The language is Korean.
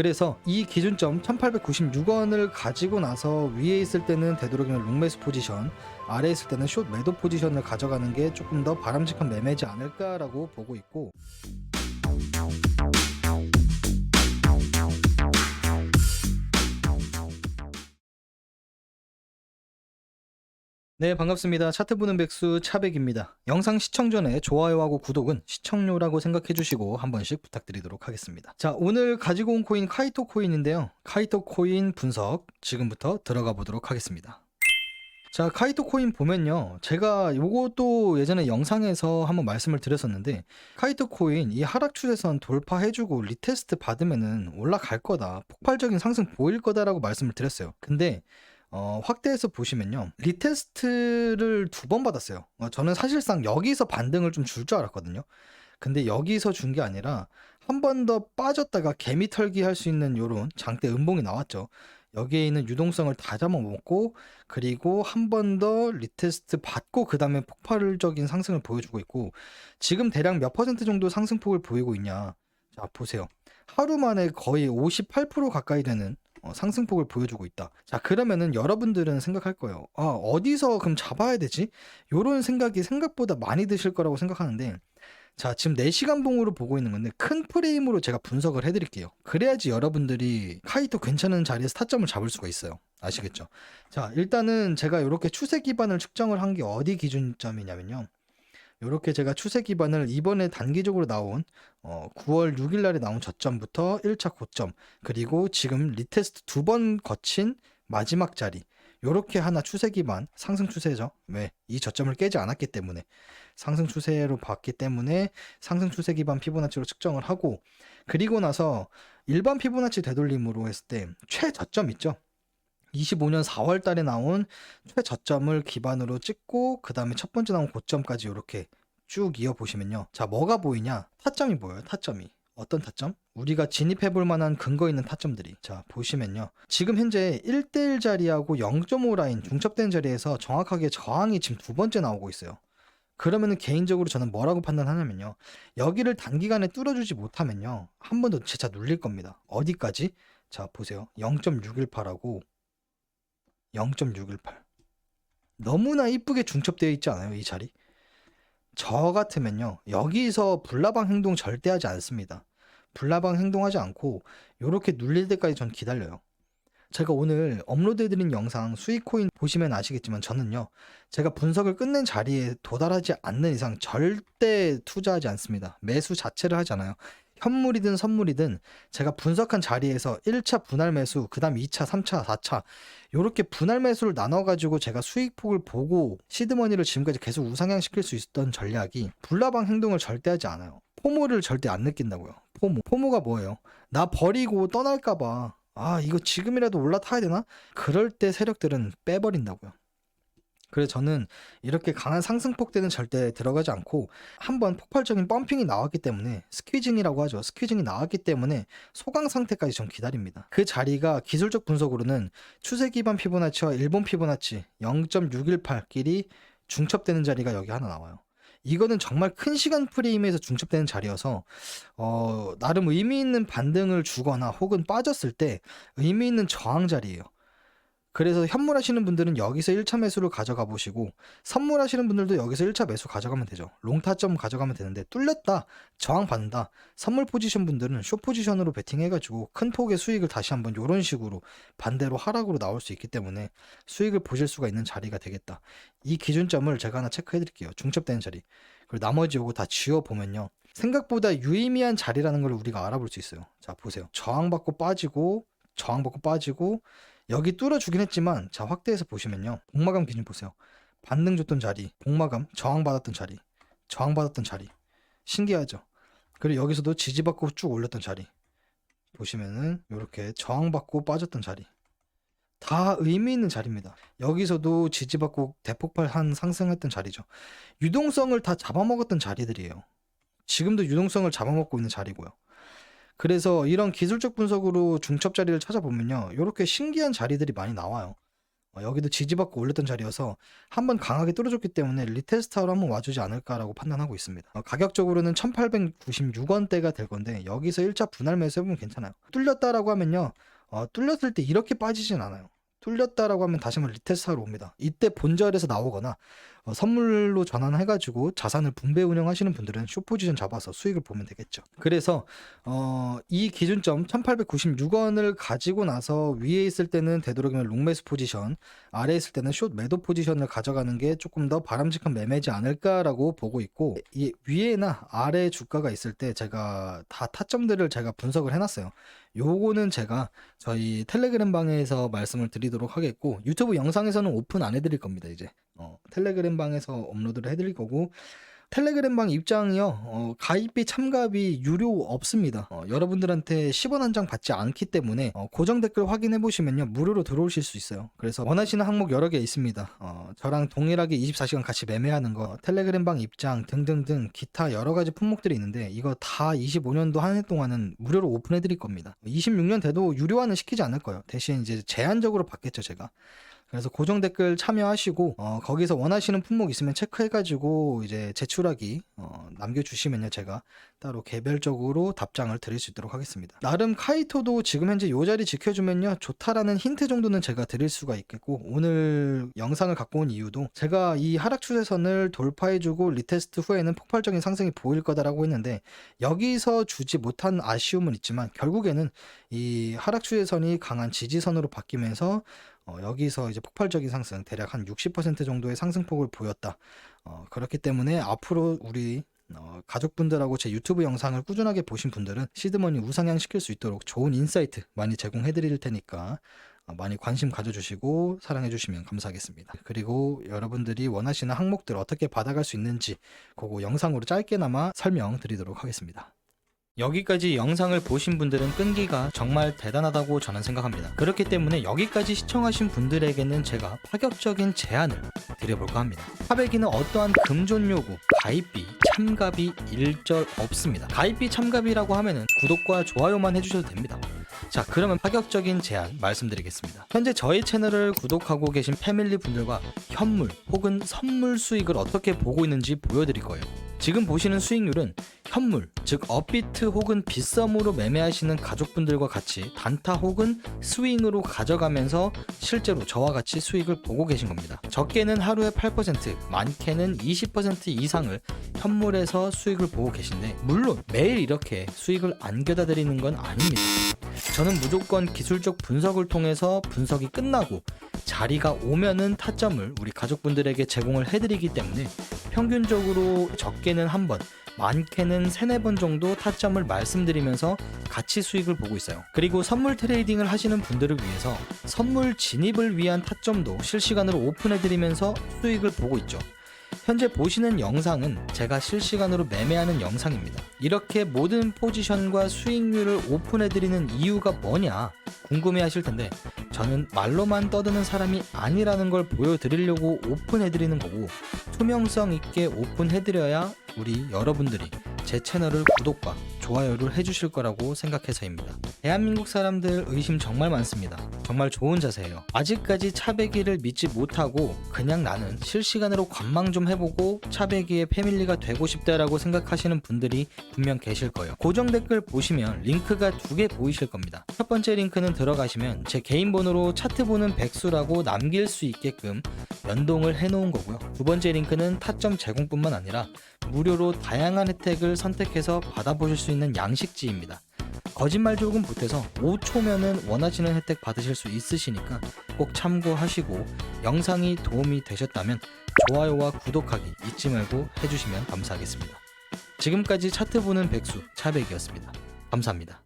그래서 이 기준점 1896원을 가지고 나서 위에 있을 때는 되도록이면 롱매수 포지션 아래에 있을 때는 숏 매도 포지션을 가져가는 게 조금 더 바람직한 매매지 않을까라고 보고 있고 네 반갑습니다. 차트 보는 백수 차백입니다. 영상 시청 전에 좋아요하고 구독은 시청료라고 생각해 주시고 한 번씩 부탁드리도록 하겠습니다. 자 오늘 가지고 온 코인 카이토 코인인데요. 카이토 코인 분석 지금부터 들어가 보도록 하겠습니다. 자 카이토 코인 보면요. 제가 요것도 예전에 영상에서 한번 말씀을 드렸었는데 카이토 코인 이 하락 추세선 돌파해주고 리테스트 받으면은 올라갈 거다. 폭발적인 상승 보일 거다라고 말씀을 드렸어요. 근데 어, 확대해서 보시면요. 리테스트를 두 번 받았어요. 어, 저는 사실상 여기서 반등을 좀 줄 줄 알았거든요. 근데 여기서 준 게 아니라 한 번 더 빠졌다가 개미 털기 할 수 있는 요런 장대 음봉이 나왔죠. 여기에 있는 유동성을 다 잡아먹고 그리고 한 번 더 리테스트 받고 그 다음에 폭발적인 상승을 보여주고 있고 지금 대략 몇 퍼센트 정도 상승폭을 보이고 있냐. 자, 보세요. 하루 만에 거의 58% 가까이 되는 어, 상승폭을 보여주고 있다. 자, 그러면은 여러분들은 생각할 거예요. 아, 어디서 그럼 잡아야 되지? 요런 생각이 생각보다 많이 드실 거라고 생각하는데, 자, 지금 4시간 봉으로 보고 있는 건데, 큰 프레임으로 제가 분석을 해드릴게요. 그래야지 여러분들이 카이토 괜찮은 자리에서 타점을 잡을 수가 있어요. 아시겠죠? 자, 일단은 제가 이렇게 추세 기반을 측정을 한 게 어디 기준점이냐면요. 이렇게 제가 추세 기반을 이번에 단기적으로 나온 어, 9월 6일 날에 나온 저점부터 1차 고점 그리고 지금 리테스트 두 번 거친 마지막 자리 요렇게 하나 추세 기반 상승 추세죠. 왜? 이 저점을 깨지 않았기 때문에 상승 추세로 봤기 때문에 상승 추세 기반 피보나치로 측정을 하고 그리고 나서 일반 피보나치 되돌림으로 했을 때 최저점 있죠. 25년 4월 달에 나온 최저점을 기반으로 찍고 그 다음에 첫 번째 나온 고점까지 이렇게 쭉 이어 보시면요. 자, 뭐가 보이냐? 타점이 보여요. 타점이. 어떤 타점? 우리가 진입해 볼 만한 근거 있는 타점들이. 자, 보시면요. 지금 현재 1대1 자리하고 0.5 라인 중첩된 자리에서 정확하게 저항이 지금 두 번째 나오고 있어요. 그러면은 개인적으로 저는 뭐라고 판단하냐면요. 여기를 단기간에 뚫어주지 못하면요. 한 번 더 재차 눌릴 겁니다. 어디까지? 자, 보세요. 0.618하고 0.618. 너무나 이쁘게 중첩되어 있지 않아요, 이 자리? 저 같으면요, 여기서 불나방 행동 절대 하지 않습니다. 불나방 행동하지 않고, 요렇게 눌릴 때까지 전 기다려요. 제가 오늘 업로드해드린 영상 수익코인 보시면 아시겠지만 저는요, 제가 분석을 끝낸 자리에 도달하지 않는 이상 절대 투자하지 않습니다. 매수 자체를 하잖아요. 현물이든 선물이든 제가 분석한 자리에서 1차 분할 매수, 그 다음 2차, 3차, 4차 요렇게 분할 매수를 나눠 가지고 제가 수익폭을 보고 시드머니를 지금까지 계속 우상향 시킬 수 있었던 전략이 불나방 행동을 절대 하지 않아요. 포모를 절대 안 느낀다고요. 포모. 포모가 뭐예요? 나 버리고 떠날까 봐. 아, 이거 지금이라도 올라타야 되나? 그럴 때 세력들은 빼버린다고요. 그래서 저는 이렇게 강한 상승폭 때는 절대 들어가지 않고 한번 폭발적인 펌핑이 나왔기 때문에 스퀴징이라고 하죠. 스퀴징이 나왔기 때문에 소강 상태까지 전 기다립니다. 그 자리가 기술적 분석으로는 추세 기반 피보나치와 일본 피보나치 0.618끼리 중첩되는 자리가 여기 하나 나와요. 이거는 정말 큰 시간 프레임에서 중첩되는 자리여서 어, 나름 의미 있는 반등을 주거나 혹은 빠졌을 때 의미 있는 저항 자리예요. 그래서 현물하시는 분들은 여기서 1차 매수를 가져가 보시고 선물하시는 분들도 여기서 1차 매수 가져가면 되죠. 롱타점 가져가면 되는데 뚫렸다, 저항 받는다. 선물 포지션 분들은 쇼 포지션으로 베팅해가지고 큰 폭의 수익을 다시 한번 이런 식으로 반대로 하락으로 나올 수 있기 때문에 수익을 보실 수가 있는 자리가 되겠다. 이 기준점을 제가 하나 체크해드릴게요. 중첩되는 자리. 그리고 나머지 요거 다 지워 보면요. 생각보다 유의미한 자리라는 걸 우리가 알아볼 수 있어요. 자 보세요. 저항받고 빠지고 저항받고 빠지고 여기 뚫어주긴 했지만 자 확대해서 보시면요. 복마감 기준 보세요. 반등 줬던 자리 복마감 저항받았던 자리 저항받았던 자리. 신기하죠? 그리고 여기서도 지지받고 쭉 올렸던 자리. 보시면은 이렇게 저항받고 빠졌던 자리. 다 의미 있는 자리입니다. 여기서도 지지받고 대폭발한 상승했던 자리죠. 유동성을 다 잡아먹었던 자리들이에요. 지금도 유동성을 잡아먹고 있는 자리고요 그래서 이런 기술적 분석으로 중첩 자리를 찾아보면요. 이렇게 신기한 자리들이 많이 나와요. 어, 여기도 지지받고 올렸던 자리여서 한번 강하게 뚫어줬기 때문에 리테스트하러 한번 와주지 않을까라고 판단하고 있습니다. 어, 가격적으로는 1896원대가 될 건데 여기서 1차 분할 매수해보면 괜찮아요. 뚫렸다라고 하면요. 어, 뚫렸을 때 이렇게 빠지진 않아요. 뚫렸다라고 하면 다시 한번 리테스트하러 옵니다. 이때 본절에서 나오거나 어, 선물로 전환해가지고 자산을 분배 운영하시는 분들은 쇼 포지션 잡아서 수익을 보면 되겠죠. 그래서 어, 이 기준점 1896원을 가지고 나서 위에 있을 때는 되도록이면 롱매수 포지션, 아래에 있을 때는 숏 매도 포지션을 가져가는 게 조금 더 바람직한 매매지 않을까라고 보고 있고 이 위에나 아래 주가가 있을 때 제가 다 타점들을 제가 분석을 해놨어요. 요거는 제가 저희 텔레그램 방에서 말씀을 드리도록 하겠고 유튜브 영상에서는 오픈 안 해드릴 겁니다 이제 어, 텔레그램 방에서 업로드를 해드릴 거고 텔레그램 방 입장이요 어, 가입비 참가비 유료 없습니다. 어, 여러분들한테 10원 한 장 받지 않기 때문에 어, 고정 댓글 확인해 보시면요 무료로 들어오실 수 있어요. 그래서 원하시는 항목 여러 개 있습니다. 어, 저랑 동일하게 24시간 같이 매매하는 거 텔레그램 방 입장 등등등 기타 여러 가지 품목들이 있는데 이거 다 25년도 한 해 동안은 무료로 오픈해 드릴 겁니다. 26년 돼도 유료화는 시키지 않을 거예요. 대신 이제 제한적으로 받겠죠 제가 그래서 고정 댓글 참여하시고 어, 거기서 원하시는 품목 있으면 체크해가지고 이제 제출하기 어, 남겨주시면요 제가 따로 개별적으로 답장을 드릴 수 있도록 하겠습니다. 나름 카이토도 지금 현재 요 자리 지켜주면요 좋다라는 힌트 정도는 제가 드릴 수가 있겠고 오늘 영상을 갖고 온 이유도 제가 이 하락 추세선을 돌파해주고 리테스트 후에는 폭발적인 상승이 보일 거다라고 했는데 여기서 주지 못한 아쉬움은 있지만 결국에는 이 하락 추세선이 강한 지지선으로 바뀌면서 어, 여기서 이제 폭발적인 상승 대략 한 60% 정도의 상승폭을 보였다. 어, 그렇기 때문에 앞으로 우리 어, 가족분들하고 제 유튜브 영상을 꾸준하게 보신 분들은 시드머니 우상향 시킬 수 있도록 좋은 인사이트 많이 제공해 드릴 테니까 어, 많이 관심 가져주시고 사랑해주시면 감사하겠습니다. 그리고 여러분들이 원하시는 항목들 어떻게 받아갈 수 있는지 그거 영상으로 짧게나마 설명드리도록 하겠습니다. 여기까지 영상을 보신 분들은 끈기가 정말 대단하다고 저는 생각합니다. 그렇기 때문에 여기까지 시청하신 분들에게는 제가 파격적인 제안을 드려볼까 합니다. 하백이는 어떠한 금존 요구, 가입비, 참가비 일절 없습니다. 가입비 참가비라고 하면은 구독과 좋아요만 해주셔도 됩니다. 자 그러면 파격적인 제안 말씀드리겠습니다. 현재 저희 채널을 구독하고 계신 패밀리 분들과 현물 혹은 선물 수익을 어떻게 보고 있는지 보여드릴 거예요. 지금 보시는 수익률은 현물, 즉 업비트 혹은 빗썸으로 매매하시는 가족분들과 같이 단타 혹은 스윙으로 가져가면서 실제로 저와 같이 수익을 보고 계신 겁니다. 적게는 하루에 8%, 많게는 20% 이상을 현물에서 수익을 보고 계신데 물론 매일 이렇게 수익을 안겨다 드리는 건 아닙니다. 저는 무조건 기술적 분석을 통해서 분석이 끝나고 자리가 오면은 타점을 우리 가족분들에게 제공을 해드리기 때문에 평균적으로 적게는 한 번, 많게는 세네 번 정도 타점을 말씀드리면서 같이 수익을 보고 있어요. 그리고 선물 트레이딩을 하시는 분들을 위해서 선물 진입을 위한 타점도 실시간으로 오픈해드리면서 수익을 보고 있죠. 현재 보시는 영상은 제가 실시간으로 매매하는 영상입니다. 이렇게 모든 포지션과 수익률을 오픈해드리는 이유가 뭐냐 궁금해 하실 텐데 저는 말로만 떠드는 사람이 아니라는 걸 보여드리려고 오픈해드리는 거고 투명성 있게 오픈해드려야 우리 여러분들이 제 채널을 구독과 좋아요를 해주실 거라고 생각해서입니다. 대한민국 사람들 의심 정말 많습니다. 정말 좋은 자세예요. 아직까지 차배기를 믿지 못하고 그냥 나는 실시간으로 관망 좀 해보고 차배기의 패밀리가 되고 싶다라고 생각하시는 분들이 분명 계실 거예요. 고정 댓글 보시면 링크가 두 개 보이실 겁니다. 첫 번째 링크는 들어가시면 제 개인 번호로 차트 보는 백수라고 남길 수 있게끔 연동을 해놓은 거고요. 두 번째 링크는 타점 제공뿐만 아니라 무료로 다양한 혜택을 선택해서 받아보실 수 있는 양식지입니다. 거짓말 조금 보태서 5초면은 원하시는 혜택 받으실 수 있으시니까 꼭 참고하시고 영상이 도움이 되셨다면 좋아요와 구독하기 잊지 말고 해주시면 감사하겠습니다. 지금까지 차트 보는 백수 차백이었습니다. 감사합니다.